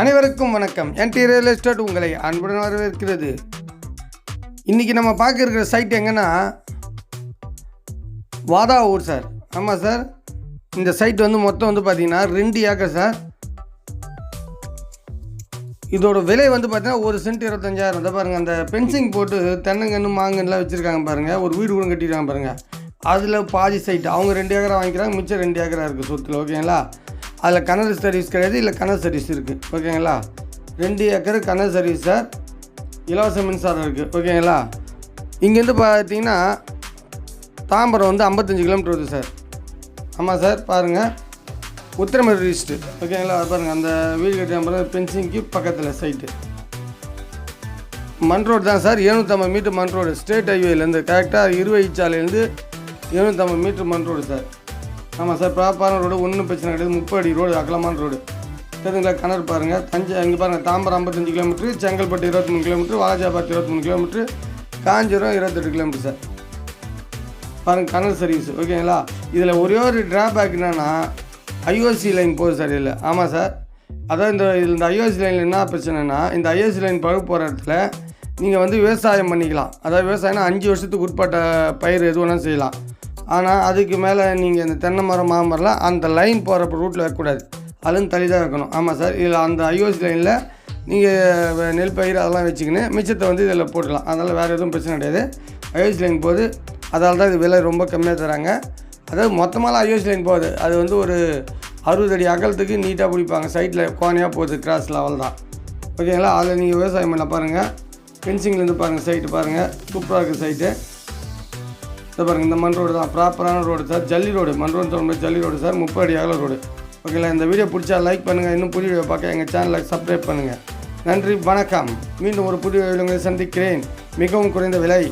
அனைவருக்கும் வணக்கம். ND real estate. உங்களை அன்புடன் வரவேற்கிறது. இன்றைக்கி நம்ம பார்க்க இருக்கிற சைட் எங்கன்னா வாதா ஊர் சார் ஆமாம் சார் இந்த சைட் வந்து மொத்தம் வந்து பார்த்தீங்கன்னா ரெண்டு ஏக்கர் சார் இதோட விலை வந்து பார்த்தீங்கன்னா ஒரு சென்ட் இருபத்தஞ்சாயிரம். தான் பாருங்கள் அந்த பென்சிங் போட்டு தென்னங்கன்று மாங்கன்னுலாம் வச்சுருக்காங்க பாருங்கள் ஒரு வீடு கூட கட்டிருக்காங்க பாருங்கள் அதில் பாதி சைட் அவங்க ரெண்டு ஏக்கரா வாங்கிக்கிறாங்க மிச்சம் ரெண்டு ஏக்கரா இருக்குது சொத்தில் ஓகேங்களா அதில் கனல் சர்வீஸ் கிடையாது இல்லை கனல் சர்வீஸ் இருக்குது ஓகேங்களா ரெண்டு ஏக்கர் கனல் சர்வீஸ் சார் இலவச மின்சாரம் இருக்குது ஓகேங்களா இங்கேருந்து பார்த்தீங்கன்னா தாம்பரம் வந்து ஐம்பத்தஞ்சு கிலோமீட்டர் வருது சார் ஆமாம் சார் பாருங்கள் உத்திரமேடு டிஸ்ட்ரிக் ஓகேங்களா பாருங்கள் அந்த வீடு கட்டி நம்பர் பென்சிங்க்கு பக்கத்தில் சைட்டு மண் ரோடு தான் சார் எழுநூற்றம்பது மீட்டர் மண் ரோடு ஸ்டேட் ஹைவேலேருந்து கரெக்டாக இருவயிச்சாலையிலேருந்து எழுநூற்றம்பது மீட்டர் மண் ரோடு சார். ஆமாம் சார் ப்ராப்பரான ரோடு ஒன்றும் பிரச்சனை கிடையாது. முப்பது அடி ரோடு அகலமான ரோடு. சரிங்களா கிணறு பாருங்கள் தஞ்சை இங்கே பாருங்கள் தாம்பரம் ஐம்பத்தஞ்சு கிலோமீட்ரு செங்கல்பட்டு இருபத்தி மூணு கிலோமீட்ரு வாலாஜாபாத் இருபத்தி மூணு கிலோமீட்ரு காஞ்சிபுரம் இருபத்தெட்டு கிலோமீட்டர் சார். பாருங்கள் கனல் சர்வீஸ் ஓகேங்களா? இதில் ஒரே ஒரு ட்ராபேக் என்னென்னா ஐஓசி லைன் போகுது சார் இல்லை ஆமாம் சார். அதான் இந்த இதில் இந்த ஐஓசி லைனில் என்ன பிரச்சனைனா இந்த ஐஓசி லைன் பழகு போகிற இடத்துல நீங்கள் வந்து விவசாயம் பண்ணிக்கலாம். அதாவது விவசாயம்னா அஞ்சு வருஷத்துக்கு உட்பட்ட பயிர் எது வேணாலும் செய்யலாம். ஆனால் அதுக்கு மேலே நீங்கள் இந்த தென்னை மரம் மாமரம்லாம் அந்த லைன் போகிற ரூட்டில் வைக்கக்கூடாது அதுலேருந்து தள்ளி தான் வைக்கணும் ஆமாம் சார் இதில் அந்த ஐஓசி லைனில் நீங்கள் நெல் பயிர் அதெல்லாம் வச்சுக்கின்னு மிச்சத்தை வந்து இதில் போட்டுக்கலாம். அதனால் வேறு எதுவும் பிரச்சனை கிடையாது. ஐஓசி லைன் போகுது அதால் தான் இது விலை ரொம்ப கம்மியாக தராங்க. அதாவது மொத்தமாலாம் ஐஓசி லைன் போகுது. அது வந்து ஒரு அறுபது அடி அகலத்துக்கு நீட்டாக பிடிப்பாங்க. சைட்டில் கோணையாக போகுது கிராஸ் லெவல் தான். ஓகேங்களா அதில் நீங்கள் விவசாயம் பண்ண பாருங்கள் ஃபென்சிங்லேருந்து பாருங்கள் சைட்டு பாருங்கள் சூப்பராக இருக்குது சைட்டு இதை பாருங்கள் இந்த மண் ரோடு தான். ப்ராப்பரான ரோடு சார் ஜல்லி ரோடு. மண் ரோடு சொல்லும்போது ஜல்லி ரோடு சார். முப்பது அடி அகல ரோடு. ஓகேங்களா இந்த வீடியோ பிடிச்சா லைக் பண்ணுங்கள் இன்னும் புதிய வீடியோ பார்க்க எங்கள் சேனலை சப்ஸ்கிரைப் பண்ணுங்கள் நன்றி வணக்கம். மீண்டும் ஒரு புதிய வீடியோ உங்களை சந்திக்கிறேன். மிகவும் குறைந்த விலை.